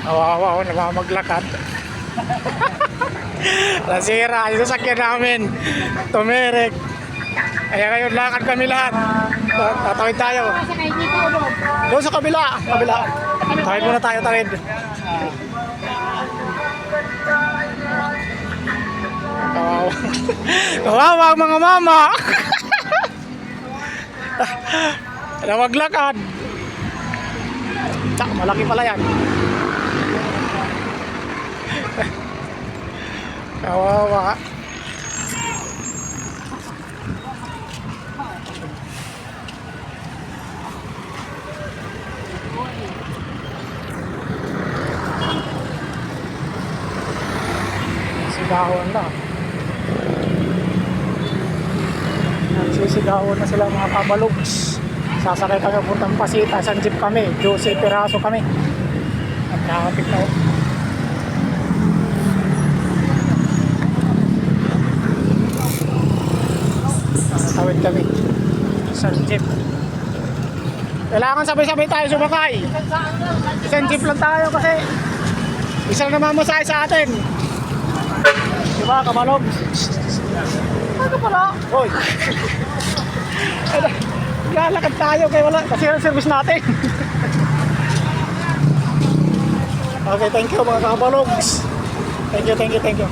Kawawa ako, namamaglakad. Nasira, yung sasakyan namin. Tumirik. Kaya ngayon, lakad kami lahat. Tatawid tayo. Doon sa kabila. Kabila. Tawid muna tayo, tawid. Kawawa. Kawawa ang mga mama. Namaglakad. Tsak, malaki pala yan. Kawawa. Sigawan na. Nagsisigawan na sila mga kabalugs. Sasakay kami puntang Pasita. Isang jeep kami. 12 piraso kami. Ang traffic na. oh. Tawid kami. Isang jeep. Kailangan sabay-sabay tayo sumakay. Isang jeep lang tayo kasi isang namamasahe sa atin. Di ba, kabalog? Ano pala? Hoy! Lalakad tayo kaya wala. Kasi ang service natin. okay, thank you mga kabalogs. Thank you, thank you, thank you.